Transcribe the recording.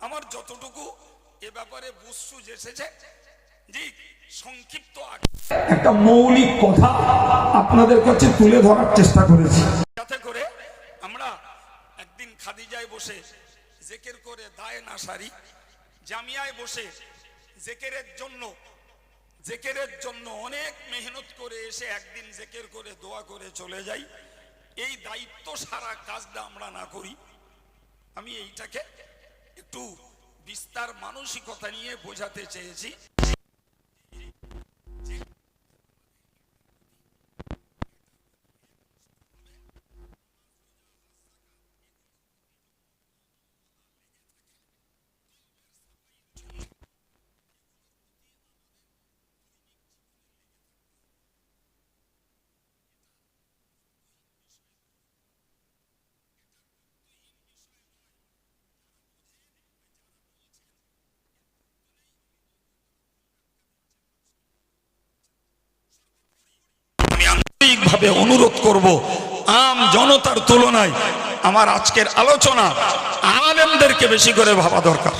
আমার যতটুকু এ ব্যাপারে বুঝসুজ এসেছে যে সংক্ষিপ্ত একটা মৌলিক কথা আপনাদের কাছে তুলে ধরার চেষ্টা করেছি। যাতে করে আমরা একদিন খাদিজায় বসে জেকের করে দায় না সারি জামিয়ায় বসে জেকেরের জন্য জেকেরের জন্য অনেক মেহনত করে এসে একদিন জেকের করে দোয়া করে চলে যাই। এই দায়িত্ব সারা কাজটা আমরা না করি। আমি এইটাকে একটু বিস্তার মানসিকতা নিয়ে বোঝাতে চেয়েছি আমি আন্তরিকভাবে অনুরোধ করব আম জনতার তুলনায় আমার আজকের আলোচনা আলেমদেরকে বেশি করে ভাবা দরকার।